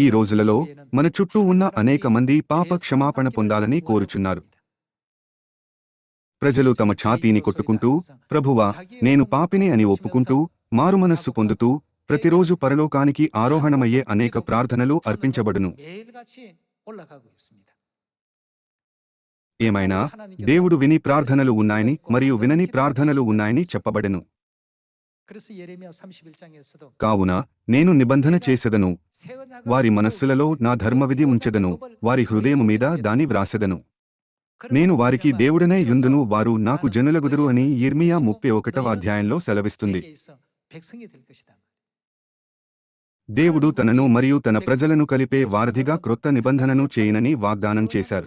ఈ రోజులలో మన చుట్టూ ఉన్న అనేక మంది పాప క్షమాపణ పొందాలని కోరుచున్నారు. ప్రజలు తమ ఛాతీని కొట్టుకుంటూ ప్రభువా నేను పాపిని అని ఒప్పుకుంటూ మారుమనస్సు పొందుతూ ప్రతిరోజు పరలోకానికి ఆరోహణమయ్యే అనేక ప్రార్థనలు అర్పించబడును. ఏమైనా దేవుడు విని ప్రార్థనలు ఉన్నాయని మరియు వినని ప్రార్థనలు ఉన్నాయని చెప్పబడెను. కావున నేను నిబంధన చేసెదను. వారి మనస్సులలో నా ధర్మవిధి ఉంచెదను. వారి హృదయము మీద దాని వ్రాసెదను. నేను వారికి దేవుడనే యుందును. వారు నాకు జనులగుదురు అని ఇర్మియా ముప్పై ఒకటవ అధ్యాయంలో సెలవిస్తుంది. దేవుడు తనను మరియు తన ప్రజలను కలిపే వారధిగా క్రొత్త నిబంధనను చేయనని వాగ్దానం చేశారు.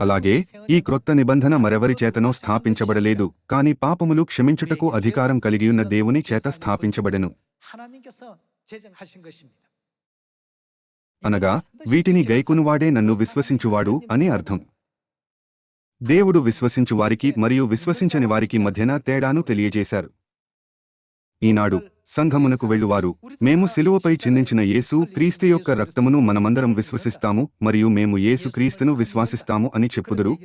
అలాగే ఈ క్రొత్త నిబంధన మరెవరి చేతనో స్థాపించబడలేదు కాని పాపములు క్షమించుటకు అధికారం కలిగియున్న దేవుని చేత స్థాపించబడెను. అనగా వీటిని గైకునువాడే నన్ను విశ్వసించువాడు అని అర్థం. దేవుడు విశ్వసించు వారికి మరియు విశ్వసించని వారికి మధ్యన తేడాను తెలియజేశారు. ఈనాడు సంఘమునకు వెళ్ళువారు. మేము సిలువపై చిందించిన యేసు క్రీస్తు యొక్క రక్తమును మనమందరం విశ్వసిస్తాము మరియు మేము యేసు క్రీస్తును విశ్వాసిస్తాము అని చెప్పుదురు.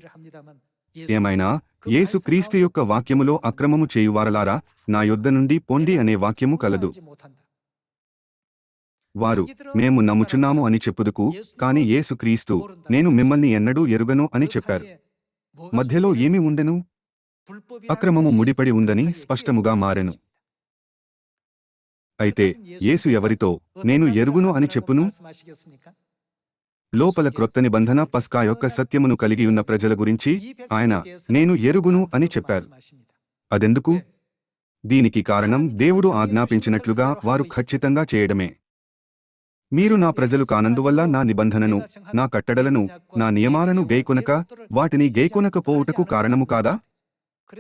ఏమైనా? యేసు క్రీస్తు యొక్క వాక్యములో అక్రమము చేయువారలారా? నా యొద్ద నుండి పొండి అనే వాక్యము కలదు. వారు మేము నమ్ముచున్నాము అని చెప్పుదుకు కాని యేసు క్రీస్తు నేను మిమ్మల్ని ఎన్నడూ ఎరుగను అని చెప్పారు. మధ్యలో ఏమి ఉండెను? అక్రమము ముడిపడి ఉందని స్పష్టముగా మారెను. అయితే యేసు ఎవరితో నేను ఎరుగును అని చెప్పును? లోపల క్రొత్త నిబంధన పస్కా యొక్క సత్యమును కలిగి ఉన్న ప్రజల గురించి ఆయన నేను ఎరుగును అని చెప్పారు. అదెందుకు? దీనికి కారణం దేవుడు ఆజ్ఞాపించినట్లుగా వారు ఖచ్చితంగా చేయడమే. మీరు నా ప్రజలు కానందువల్ల నా నిబంధనను నా కట్టడలను నా నియమాలను గైకొనక వాటిని గైకొనకపోవుటకు కారణము కాదా?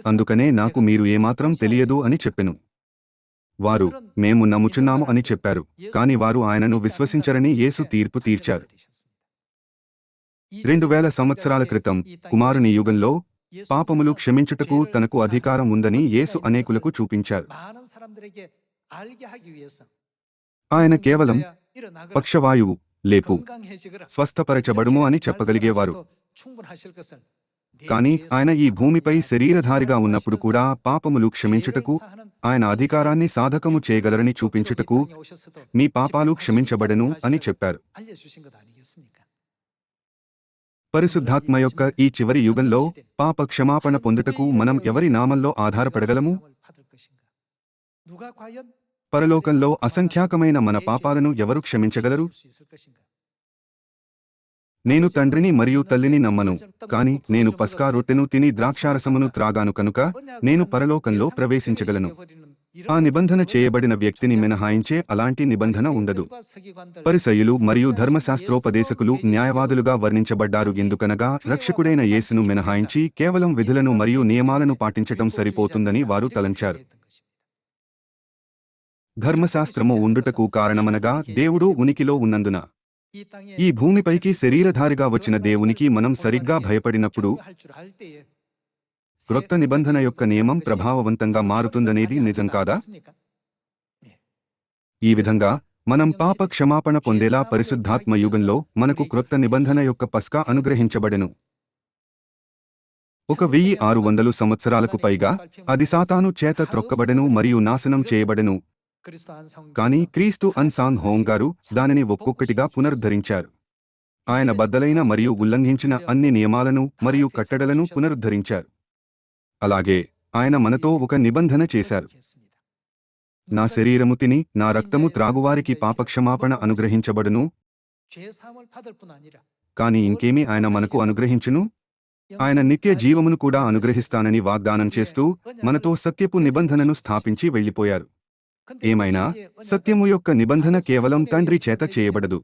అందుకనే నాకు మీరు ఏమాత్రం తెలియదు అని చెప్పెను. వారు మేము నమ్ముచున్నాము అని చెప్పారు. కాని వారు ఆయనను విశ్వసించరని యేసు తీర్పు తీర్చారు. రెండు వేల సంవత్సరాల క్రితం కుమారుని యుగంలో పాపములు క్షమించుటకు తనకు అధికారం ఉందని యేసు అనేకులకు చూపించారు. ఆయన కేవలం పక్షవాయువు లేపు స్వస్థపరచబడుము అని చెప్పగలిగేవారు. కానీ ఆయన ఈ భూమిపై శరీరధారిగా ఉన్నప్పుడు కూడా పాపములు క్షమించుటకు ఆయన అధికారాన్ని సాధకము చేయగలరని చూపించుటకు మీ పాపాలు క్షమించబడను అని చెప్పారు. పరిశుద్ధాత్మ యొక్క ఈ చివరి యుగంలో పాప క్షమాపణ పొందుటకు మనం ఎవరి నామంలో ఆధారపడగలము? పరలోకంలో అసంఖ్యాకమైన మన పాపాలను ఎవరు క్షమించగలరు? నేను తండ్రిని మరియు తల్లిని నమ్మను కాని నేను పస్కా రొట్టెను తిని ద్రాక్షారసమును త్రాగాను కనుక నేను పరలోకంలో ప్రవేశించగలను. ఆ నిబంధన చేయబడిన వ్యక్తిని మినహాయించే అలాంటి నిబంధన ఉండదు. పరిసయులు మరియు ధర్మశాస్త్రోపదేశకులు న్యాయవాదులుగా వర్ణించబడ్డారు ఎందుకనగా రక్షకుడైన యేసును మినహాయించి కేవలం విధులను మరియు నియమాలను పాటించటం సరిపోతుందని వారు తలంచారు. ధర్మశాస్త్రము ఉండుటకు కారణమనగా దేవుడు ఉనికిలో ఉన్నందున ఈ భూమిపైకి శరీరధారిగా వచ్చిన దేవునికి మనం సరిగ్గా భయపడినప్పుడు క్రొత్త నిబంధన యొక్క నియమం ప్రభావవంతంగా మారుతుందనేది నిజం కాదా? ఈ విధంగా మనం పాప క్షమాపణ పొందేలా పరిశుద్ధాత్మ యుగంలో మనకు క్రొత్త నిబంధన యొక్క పస్కా అనుగ్రహించబడెను. ఒక వెయ్యి ఆరు వందలు సంవత్సరాలకు పైగా అది సాతాను చేత త్రొక్కబడెను మరియు నాశనం చేయబడెను. కానీ క్రీస్తు అన్సాంగ్ హోం గారు దానిని ఒక్కొక్కటిగా పునరుద్ధరించారు. ఆయన బద్దలైన మరియు ఉల్లంఘించిన అన్ని నియమాలను మరియు కట్టడలను పునరుద్ధరించారు. అలాగే ఆయన మనతో ఒక నిబంధన చేశారు. నా శరీరము తిని నా రక్తము త్రాగువారికి పాపక్షమాపణ అనుగ్రహించబడును? కాని ఇంకేమి ఆయన మనకు అనుగ్రహించును? ఆయన నిత్య జీవమును కూడా అనుగ్రహిస్తానని వాగ్దానం చేస్తూ మనతో సత్యపు నిబంధనను స్థాపించి వెళ్ళిపోయారు. ఏమైనా సత్యము యొక్క నిబంధన కేవలం తండ్రి చేత చేయబడదు.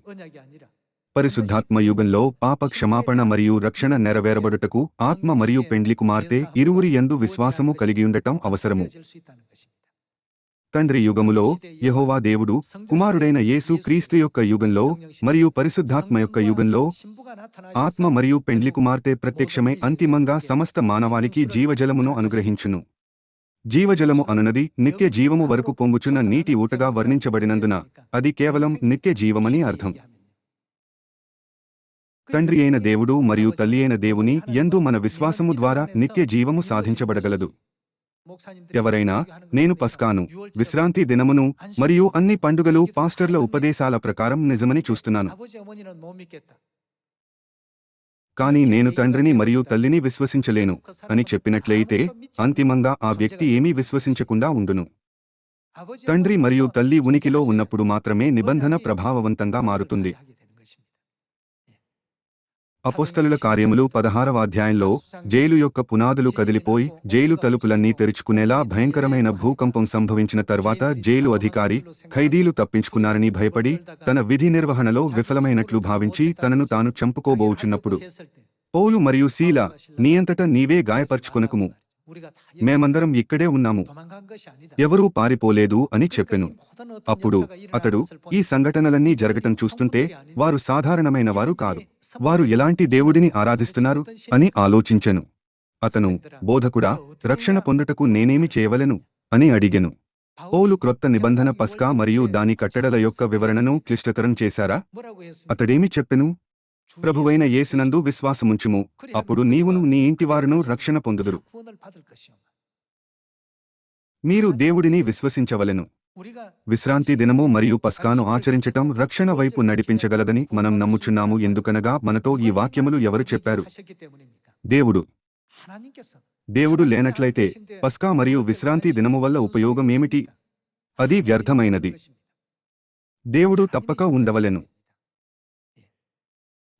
పరిశుద్ధాత్మ యుగంలో పాప క్షమాపణ మరియు రక్షణ నెరవేరబడుటకు ఆత్మ మరియు పెండ్లి కుమార్తె ఇరువురి యందు విశ్వాసము కలిగియుండటం అవసరము. తండ్రి యుగములో యెహోవా దేవుడు కుమారుడైన యేసు క్రీస్తు యొక్క యుగంలో మరియు పరిశుద్ధాత్మ యొక్క యుగంలో ఆత్మ మరియు పెండ్లి కుమార్తె ప్రత్యక్షమై అంతిమంగా సమస్త మానవాళికి జీవజలమును అనుగ్రహించును. జీవజలము అనునది నిత్య జీవము వరకు పొంగుచున్న నీటి ఊటగా వర్ణించబడినందున అది కేవలం నిత్య జీవమని అర్థం. తండ్రి అయిన దేవుడు మరియు తల్లి అయిన దేవుని ఎందు మన విశ్వాసము ద్వారా నిత్య జీవము సాధించబడగలదు. ఎవరైనా నేను పస్కాను విశ్రాంతి దినమును మరియు అన్ని పండుగలు పాస్టర్ల ఉపదేశాల ప్రకారం నిజమని చూస్తున్నాను. కానీ నేను తండ్రిని మరియు తల్లిని విశ్వసించలేను అని చెప్పినట్లయితే అంతిమంగా ఆ వ్యక్తి ఏమీ విశ్వసించకుండా ఉండును. తండ్రి మరియు తల్లి ఉనికిలో ఉన్నప్పుడు మాత్రమే నిబంధన ప్రభావవంతంగా మారుతుంది. అపోస్తలుల కార్యములు పదహారవ అధ్యాయంలో జైలు యొక్క పునాదులు కదిలిపోయి జైలు తలుపులన్నీ తెరుచుకునేలా భయంకరమైన భూకంపం సంభవించిన తర్వాత జైలు అధికారి ఖైదీలు తప్పించుకున్నారని భయపడి తన విధి నిర్వహణలో విఫలమైనట్లు భావించి తనను తాను చంపుకోబోచున్నప్పుడు పౌలు మరియు శీల నీ అంతట నీవే గాయపర్చుకొనకుము. మేమందరం ఇక్కడే ఉన్నాము. ఎవరూ పారిపోలేదు అని చెప్పెను. అప్పుడు అతడు ఈ సంఘటనలన్నీ జరగటం చూస్తుంటే వారు సాధారణమైన వారు కాదు వారు ఎలాంటి దేవుడిని ఆరాధిస్తున్నారు అని ఆలోచించెను. అతను బోధకుడా రక్షణ పొందుటకు నేనేమి చేయవలెను అని అడిగెను. పౌలు క్రొత్త నిబంధన పస్కా మరియు దాని కట్టడల యొక్క వివరణను క్లిష్టతరం చేశారా? అతడేమి చెప్పెను? ప్రభువైన యేసునందు విశ్వాసముంచుము. అప్పుడు నీవును నీ ఇంటివారును రక్షణ పొందుదురు. మీరు దేవుడిని విశ్వసించవలెను. విశ్రాంతి దినము మరియు పస్కాను ఆచరించటం రక్షణ వైపు నడిపించగలదని మనం నమ్ముచున్నాము. ఎందుకనగా మనతో ఈ వాక్యములు ఎవరు చెప్పారు? దేవుడు. దేవుడు లేనట్లయితే పస్కా మరియు విశ్రాంతి దినము వల్ల ఉపయోగం ఏమిటి? అది వ్యర్థమైనది. దేవుడు తప్పక ఉండవలెను.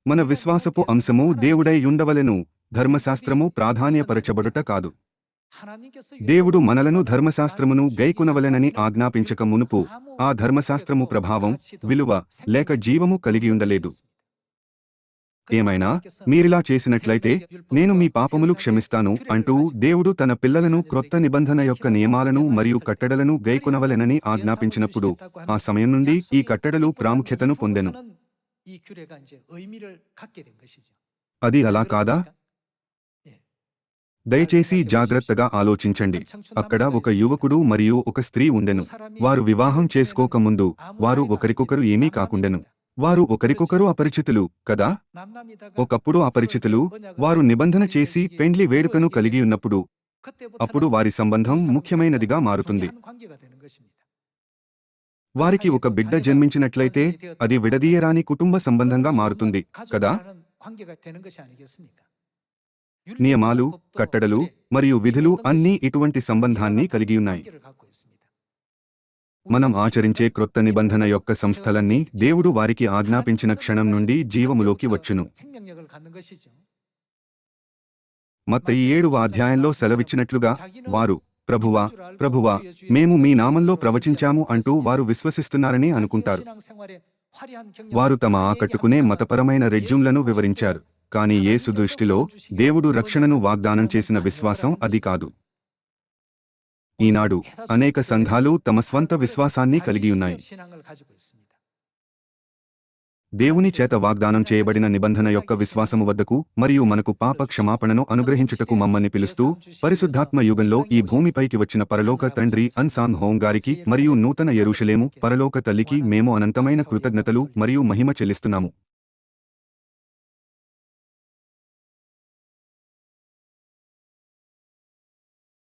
మన విశ్వాసపు అంశము దేవుడై ఉండవలెను. ధర్మశాస్త్రము ప్రాధాన్యపరచబడుట కాదు. దేవుడు మనలను ధర్మశాస్త్రమును గైకొనవలెనని ఆజ్ఞాపించక మునుపు ఆ ధర్మశాస్త్రము ప్రభావం విలువ లేక జీవము కలిగియుండలేదు ఏమైనా మీరిలా చేసినట్లయితే నేను మీ పాపములు క్షమిస్తాను అంటూ దేవుడు తన పిల్లలను క్రొత్త నిబంధన యొక్క నియమాలను మరియు కట్టడలను గైకునవలెనని ఆజ్ఞాపించినప్పుడు ఆ సమయం నుండి ఈ కట్టడలు ప్రాముఖ్యతను పొందెను అది అలా కాదా దయచేసి జాగ్రత్తగా ఆలోచించండి. అక్కడ ఒక యువకుడు మరియు ఒక స్త్రీ ఉండెను. వారు వివాహం చేసుకోకముందు వారు ఒకరికొకరు ఏమీ కాకుండెను. వారు ఒకరికొకరు అపరిచితులు కదా? ఒకప్పుడు అపరిచితులు వారు నిబంధన చేసి పెండ్లి వేడుకను కలిగి ఉన్నప్పుడు అప్పుడు వారి సంబంధం ముఖ్యమైనదిగా మారుతుంది. వారికి ఒక బిడ్డ జన్మించినట్లయితే అది విడదీయరాని కుటుంబ సంబంధంగా మారుతుంది కదా? నియమాలు కట్టడలు మరియు విధులు అన్నీ ఇటువంటి సంబంధాన్ని కలిగి ఉన్నాయి. మనం ఆచరించే క్రొత్త నిబంధన యొక్క సంస్థలన్నీ దేవుడు వారికి ఆజ్ఞాపించిన క్షణం నుండి జీవములోకి వచ్చును. మత్త ఈ ఏడు అధ్యాయంలో సెలవిచ్చినట్లుగా వారు ప్రభువా ప్రభువా మేము మీ నామంలో ప్రవచించాము అంటూ వారు విశ్వసిస్తున్నారని అనుకుంటారు. వారు తమ ఆకట్టుకునే మతపరమైన రెజ్యూమ్లను వివరించారు. కానీ యేసు దృష్టిలో దేవుడు రక్షణను వాగ్దానం చేసిన విశ్వాసం అది కాదు. ఈనాడు అనేక సంఘాలు తమ స్వంత విశ్వాసాన్ని కలిగి ఉన్నాయి. దేవుని చేత వాగ్దానం చేయబడిన నిబంధన యొక్క విశ్వాసము వద్దకు మరియు మనకు పాప క్షమాపణను అనుగ్రహించుటకు మమ్మల్ని పిలుస్తూ పరిశుద్ధాత్మ యుగంలో ఈ భూమిపైకి వచ్చిన పరలోక తండ్రి అన్సాన్ హోం గారికి మరియు నూతన ఎరుషలేము పరలోక తల్లికి మేము అనంతమైన కృతజ్ఞతలు మరియు మహిమ చెల్లిస్తున్నాము.